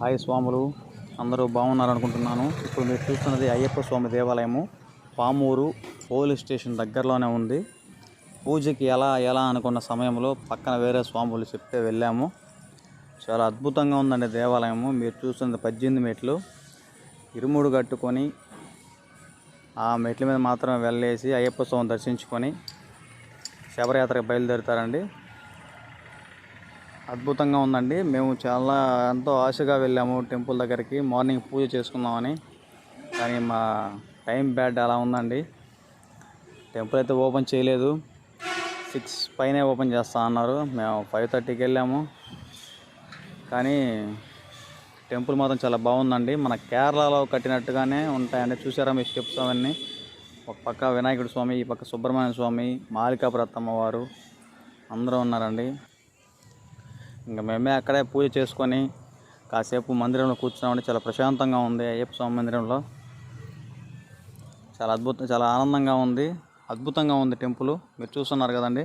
Hi స్వాములు అందరూ బాగున్నారనుకుంటున్నాను. ఇప్పుడు మీరు చూస్తున్నది అయ్యప్ప స్వామి దేవాలయము. పామూరు పోలీస్ స్టేషన్ దగ్గరలోనే ఉంది. పూజకి ఎలా ఎలా అనుకున్న సమయంలో పక్కన వేరే స్వాములు చెప్తే వెళ్ళాము. చాలా అద్భుతంగా ఉందండి దేవాలయము. మీరు చూస్తున్నది పద్దెనిమిది మెట్లు. ఇరుముడు కట్టుకొని ఆ మెట్ల మీద మాత్రమే వెళ్ళేసి అయ్యప్ప స్వామి దర్శించుకొని శబరయాత్రకు బయలుదేరుతారండి. అద్భుతంగా ఉందండి. మేము చాలా ఎంతో ఆశగా వెళ్ళాము టెంపుల్ దగ్గరికి. మార్నింగ్ పూజ చేసుకుందామని. కానీ మా టైం బ్యాడ్ అలా ఉందండి. టెంపుల్ అయితే ఓపెన్ చేయలేదు. సిక్స్ పైనే ఓపెన్ చేస్తా అన్నారు. మేము ఫైవ్ థర్టీకి వెళ్ళాము. కానీ టెంపుల్ మాత్రం చాలా బాగుందండి. మన కేరళలో కట్టినట్టుగానే ఉంటాయండి. చూసారా మీ స్టెప్స్ అవన్నీ? ఒక పక్క వినాయకుడు స్వామి ఈ పక్క సుబ్రహ్మణ్య స్వామి మాలికాపురత్తమ్మ వారు అందరూ ఉన్నారండి. ఇంకా మేమే అక్కడే పూజ చేసుకొని కాసేపు మందిరంలో కూర్చున్నామండి చాలా ప్రశాంతంగా ఉంది అయ్యప్ప స్వామి మందిరంలో. చాలా అద్భుతం చాలా ఆనందంగా ఉంది. అద్భుతంగా ఉంది టెంపుల్. మీరు చూస్తున్నారు కదండి.